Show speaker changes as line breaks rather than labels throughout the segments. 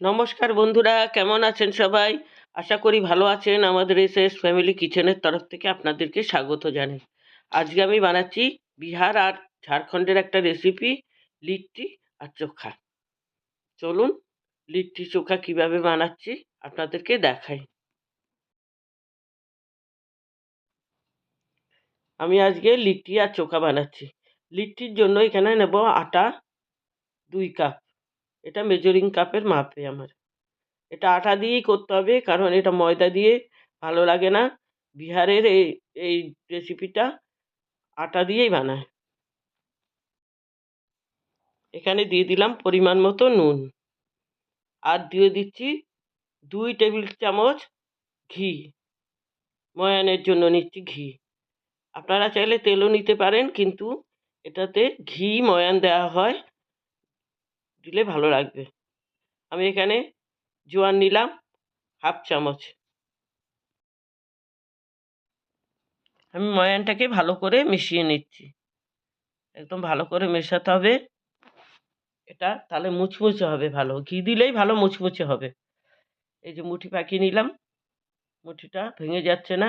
নমস্কার বন্ধুরা, কেমন আছেন সবাই? আশা করি ভালো আছেন। আমাদের এস এস ফ্যামিলি কিচেনের তরফ থেকে আপনাদেরকে স্বাগত জানাই। আজকে আমি বানাচ্ছি বিহার আর ঝাড়খণ্ডের একটা রেসিপি লিট্টি আর চোখা। চলুন লিট্টি চোখা কীভাবে বানাচ্ছি আপনাদেরকে দেখাই। আমি আজকে লিট্টি আর চোখা বানাচ্ছি। লিট্টির জন্য এখানে নেব আটা দুই কাপ। এটা মেজারিং কাপের মাপে আমার। এটা আটা দিয়েই করতে হবে, কারণ এটা ময়দা দিয়ে ভালো লাগে না। বিহারের এই এই রেসিপিটা আটা দিয়েই বানায়। এখানে দিয়ে দিলাম পরিমাণ মতো নুন। আর দিয়ে দিচ্ছি দুই টেবিল চামচ ঘি। ময়ানের জন্য নিচ্ছি ঘি। আপনারা চাইলে তেলও নিতে পারেন, কিন্তু এটাতে ঘি, ময়ান দেওয়া হয়। দিলে ভালো লাগবে। আমি এখানে জোয়ান নিলাম, হাফ চামচ। আমি ময়ানটাকে ভালো করে মিশিয়ে নিচ্ছি। একদম ভালো করে মেশাতে হবে। এটা তাহলে মুচমুচে হবে ভালো। ঘি দিলেই ভালো মুচমুচে হবে। এই যে মুঠি পাকিয়ে নিলাম। মুঠিটা ভেঙে যাচ্ছে না।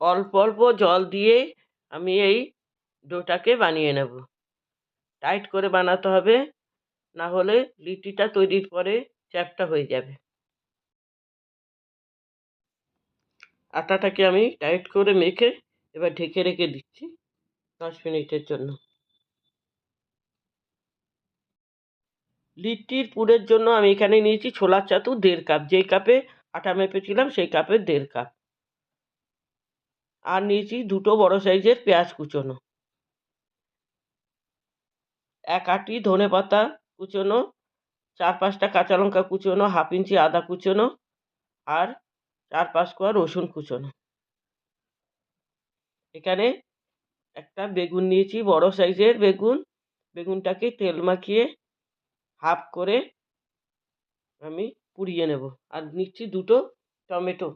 অল্প অল্প জল দিয়ে আমি এই ডোটাকে বানিয়ে নেব। টাইট করে বানাতে হবে না হলে লিটিটা তৈরির পরে চ্যাপটা হয়ে যাবে। আটাটাকে আমি টাইট করে মেখে এবার ঢেকে রেখে দিচ্ছি দশ মিনিটের জন্য। লিট্টির পুরের জন্য আমি এখানে নিয়েছি ছোলার চাতু দেড় কাপ, যেই কাপে আটা মেপেছিলাম সেই কাপের দেড় কাপ। আর নিয়েছি দুটো বড় সাইজের পেঁয়াজ কুচোনো। এক আটি ধনে পাতা কুচোনো, চার পাঁচটা কাঁচা লঙ্কা কুচোনো, হাফ ইঞ্চি আদা কুচোনো আর চার পাঁচ কোয়া রসুন কুচোনো। এখানে একটা বেগুন নিয়েছি, বড় সাইজের বেগুন। বেগুনটাকে তেল মাখিয়ে হাফ করে আমি পুড়িয়ে নেব। আর নিচ্ছি দুটো টমেটো।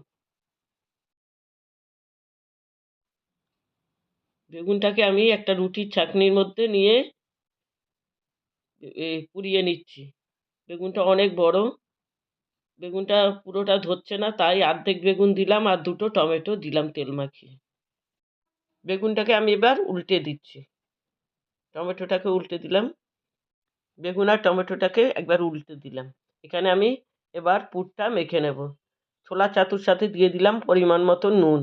বেগুনটাকে আমি একটা রুটির ছাঁকনির মধ্যে নিয়ে পুড়িয়ে নিচ্ছি। বেগুনটা অনেক বড়। বেগুনটা পুরোটা ধরছে না, তাই অর্ধেক বেগুন দিলাম আর দুটো টমেটো দিলাম তেল মাখিয়ে। বেগুনটাকে আমি এবার উল্টে দিচ্ছি। টমেটোটাকে উল্টে দিলাম। বেগুন আর টমেটোটাকে একবার উল্টে দিলাম। এখানে আমি এবার পুরটা মেখে নেব। ছোলা চাতুর সাথে দিয়ে দিলাম পরিমাণ মতো নুন।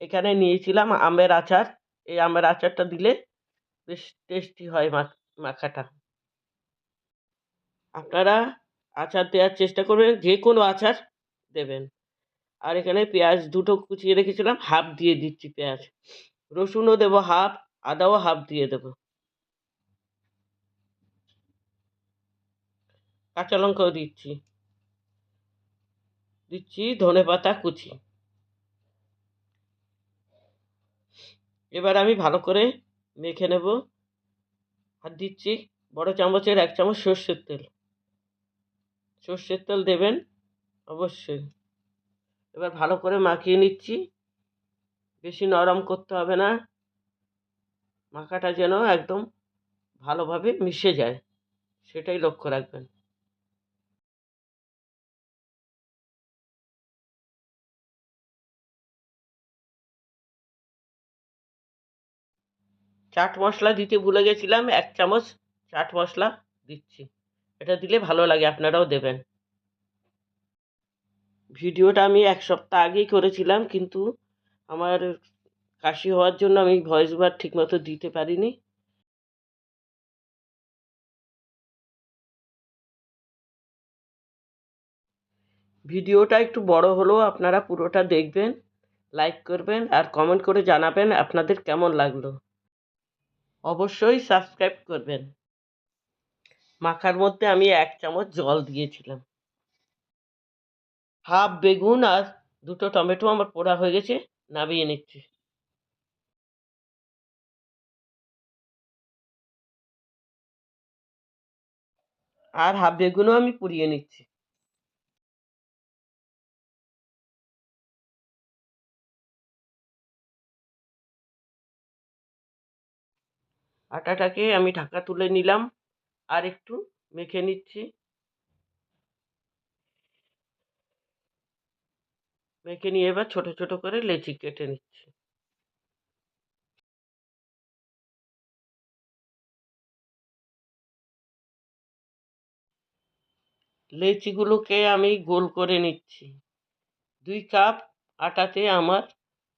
এখানে নিয়েছিলাম আমের আচার। এই আমের আচারটা দিলে বেশ টেস্টি হয় মাখাটা। আপনারা আচার দেওয়ার চেষ্টা করবেন, যে কোনো আচার দেবেন। আর এখানে পেঁয়াজ দুটো কুচিয়ে রেখেছিলাম, হাফ দিয়ে দিচ্ছি পেঁয়াজ। রসুনও দেবো হাফ, আদাও হাফ দিয়ে দেবো। কাঁচা লঙ্কাও দিচ্ছি। দিচ্ছি ধনে পাতা কুচি। এবার আমি ভালো করে মেখে নেব। আর দিচ্ছি বড় চামচের এক চামচ সর্ষের তেল। সর্ষের তেল দেবেন, অবশ্যই। এবার ভালো করে মাখিয়ে নিচ্ছি। বেশি নরম করতে হবে না। মাখাটা যেন একদম ভালোভাবে মিশে যায়, সেটাই লক্ষ্য রাখবেন। চাট মশলা দিতে ভুলে গেছিলাম, এক চামচ চাট মশলা দিচ্ছি। এটা দিলে ভালো লাগে, আপনারাও দেবেন। ভিডিওটা আমি এক সপ্তাহ আগেই করেছিলাম, কিন্তু আমার কাশি হওয়ার জন্য আমি ভয়েস ওভার ঠিকমতো দিতে পারিনি। ভিডিওটা একটু বড় হলেও আপনারা পুরোটা দেখবেন লাইক করবেন, আর কমেন্ট করে জানাবেন আপনাদের কেমন লাগল। অবশ্যই সাবস্ক্রাইব করবেন। মাখার মধ্যে আমি এক চামচ জল দিয়েছিলাম। হাফ বেগুন আর দুটো টমেটো আমার পোড়া হয়ে গেছে, নামিয়ে নিচ্ছি। আর হাফ বেগুনও আমি পুড়িয়ে নিচ্ছি। আটাটাকে আমি ঢাকা তুলে নিলাম। আর একটু মেখে নিচ্ছি। মেখে নিয়ে এবার ছোট ছোট করে লেচি কেটে নিচ্ছি। লেচিগুলোকে আমি গোল করে নিচ্ছি। দুই কাপ আটাতে আমার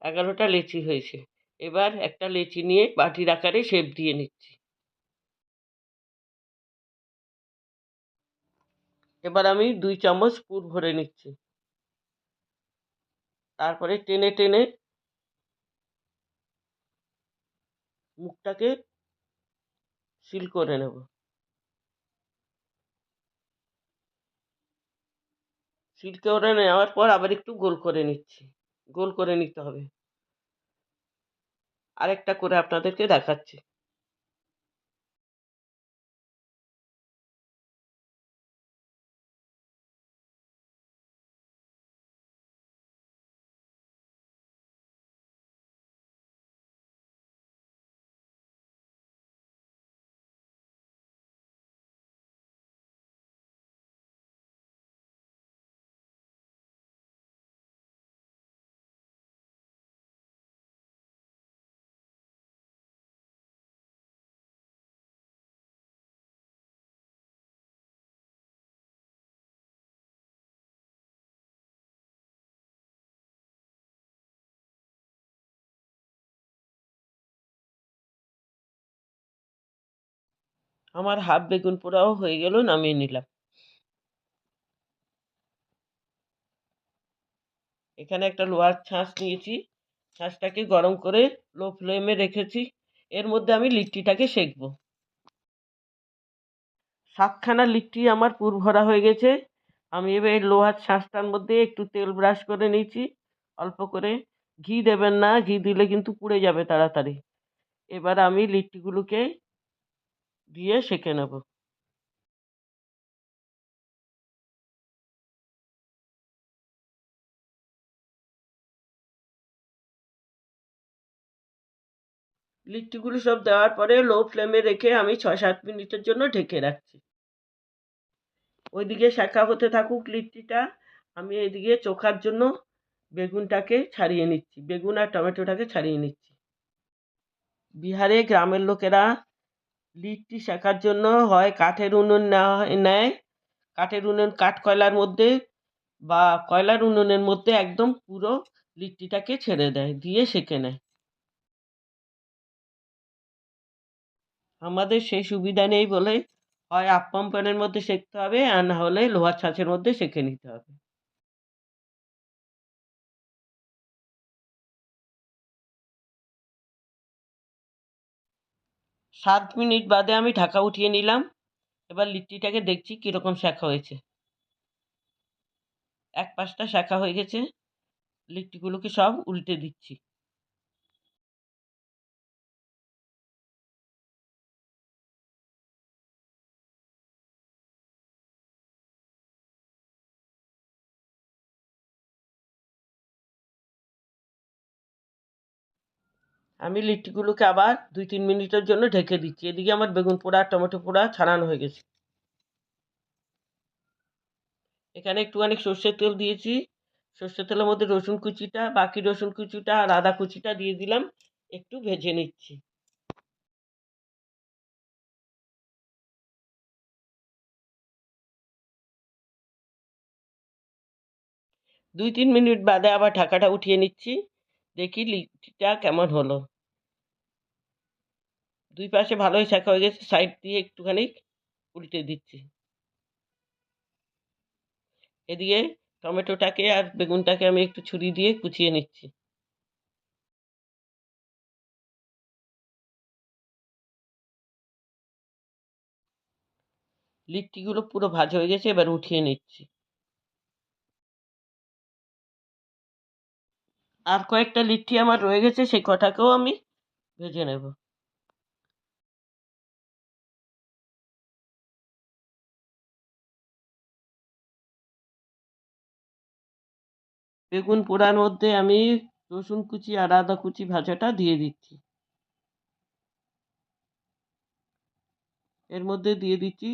এগারোটা লেচি হয়েছে। এবার একটা লেচি নিয়ে বাটির আকারে শেপ দিয়ে নিচ্ছি। এবার আমি দুই চামচ পুর ভরে নিচ্ছি। তারপরে টেনে টেনে মুখটাকে সিল করে নেব। সিল করে নেওয়ার পর আবার একটু গোল করে নিচ্ছি। গোল করে নিতে হবে। আরেকটা করে আপনাদেরকে দেখাচ্ছি। আমার হাফ বেগুন পোড়াও হয়ে গেল, নামিয়ে নিলাম। এখানে একটা লোহার ছাঁচ নিয়েছি। ছাঁচটাকে গরম করে লো ফ্লেমে রেখেছি। এর মধ্যে আমি লিট্টিটাকে সেঁকবো। সাতখানা লিট্টি আমার পুর ভরা হয়ে গেছে। আমি এবার লোহার ছাঁচটার মধ্যে একটু তেল ব্রাশ করে নিয়েছি। অল্প করে ঘি দেবেন না, ঘি দিলে কিন্তু পুড়ে যাবে তাড়াতাড়ি। এবার আমি লিট্টিগুলোকে দিয়ে সেঁকে নেব। লিট্টিগুলো সব দেওয়ার পরে লো ফ্লেমে রেখে আমি ছয় সাত মিনিটের জন্য ঢেকে রাখছি। ওইদিকে শাঁকা হতে থাকুক লিট্টিটা, আমি এদিকে চোখার জন্য বেগুনটাকে ছাড়িয়ে নিচ্ছি। বেগুন আর টমেটোটাকে ছাড়িয়ে নিচ্ছি। বিহারে গ্রামের লোকেরা লিট্টি শেখার জন্য হয় কাঠের উনুন নেওয়া নেয়। কাঠের উনুন, কাঠ কয়লার মধ্যে বা কয়লার উনুনের মধ্যে একদম পুরো লিট্টিটাকে ছেড়ে দেয়, দিয়ে সেঁকে নেয়। আমাদের সেই সুবিধা নেই বলে হয় আপ্পাম প্যানের মধ্যে সেঁকতে হবে আর না হলে লোহার ছাঁচের মধ্যে সেঁকে নিতে হবে। সাত মিনিট বাদে আমি ঢাকা উঠিয়ে নিলাম। এবার লিট্টিটাকে দেখছি কীরকম শেখা হয়েছে। এক পাশটা শেখা হয়ে গেছে। লিট্টিগুলোকে সব উল্টে দিচ্ছি। আমি লিট্টিগুলোকে আবার দুই, তিন মিনিটের জন্য ঢেকে দিচ্ছি। এদিকে আমার বেগুন পোড়া, টমেটো পোড়া ছাড়ানো হয়ে গেছে। এখানে একটুখানি সর্ষের তেল দিয়েছি। সর্ষের তেলের মধ্যে রসুন কুচিটা, বাকি রসুন কুচিটা আর আদা কুচিটা দিয়ে দিলাম। একটু ভেজে নিচ্ছি। দুই, তিন মিনিট বাদে আবার ঢাকাটা উঠিয়ে নিচ্ছি। দেখি লিট্টিটা কেমন হলো? দুই পাশে ভালোই শেখা হয়ে গেছে সাইড দিয়ে একটুখানি উল্টে দিচ্ছি। এদিকে টমেটোটাকে আর বেগুনটাকে আমি একটু ছুরি দিয়ে কুচিয়ে নিচ্ছি। লিট্টিগুলো পুরো ভাজা হয়ে গেছে, এবার উঠিয়ে নিচ্ছি। আর কয়েকটা লিট্টি আমার রয়ে গেছে, সেই কটাকেও আমি ভেজে নেব। বেগুন পোড়ার মধ্যে আমি রসুন কুচি আর আদা কুচি ভাজাটা দিয়ে দিচ্ছি। এর মধ্যে দিয়ে দিচ্ছি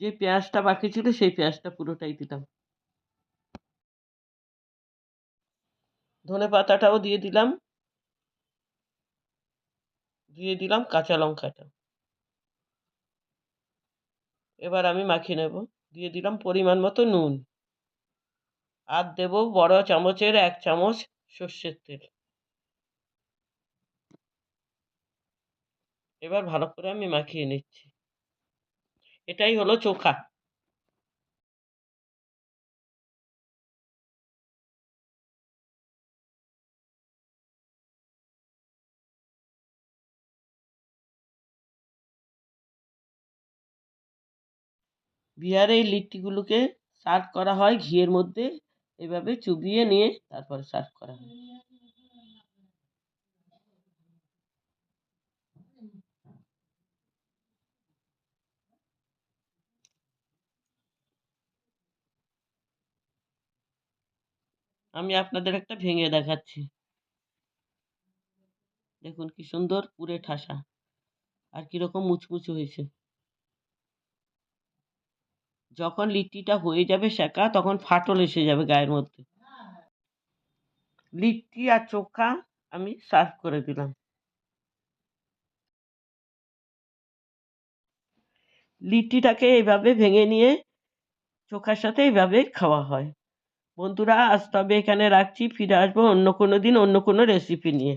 যে পেঁয়াজটা বাকি ছিল সেই পেঁয়াজটা পুরোটাই দিলাম। ধনে পাতাটাও দিয়ে দিলাম। দিয়ে দিলাম কাঁচা লঙ্কাটা। এবার আমি মাখিয়ে নেব। দিয়ে দিলাম পরিমাণ মতো নুন। আর দেব বড় চামচের এক চামচ সর্ষের তেল। এবার ভালো করে আমি মাখিয়ে নিচ্ছি। এটাই হলো চোখা। বিহারে এই লিট্টিগুলোকে সার্ভ করা হয় ঘিয়ের মধ্যে। এভাবে চুবিয়ে নিয়ে তারপরে সার্ভ করা হয়। আমি আপনাদের একটা ভেঙে দেখাচ্ছি। দেখুন কি সুন্দর পুরে ঠাসা। আর কীরকম মুচমুচে হয়েছে। যখন লিট্টিটা হয়ে যাবে সেকা তখন ফাটল এসে যাবে গায়ের মধ্যে। লিট্টি আর চোখা আমি সার্ভ করে দিলাম। লিট্টিটাকে এইভাবে ভেঙে নিয়ে চোখার সাথে এইভাবে খাওয়া হয়। বন্ধুরা, আজ তবে এখানে রাখছি। ফিরে আসব অন্য কোনো দিন, অন্য কোনো রেসিপি নিয়ে।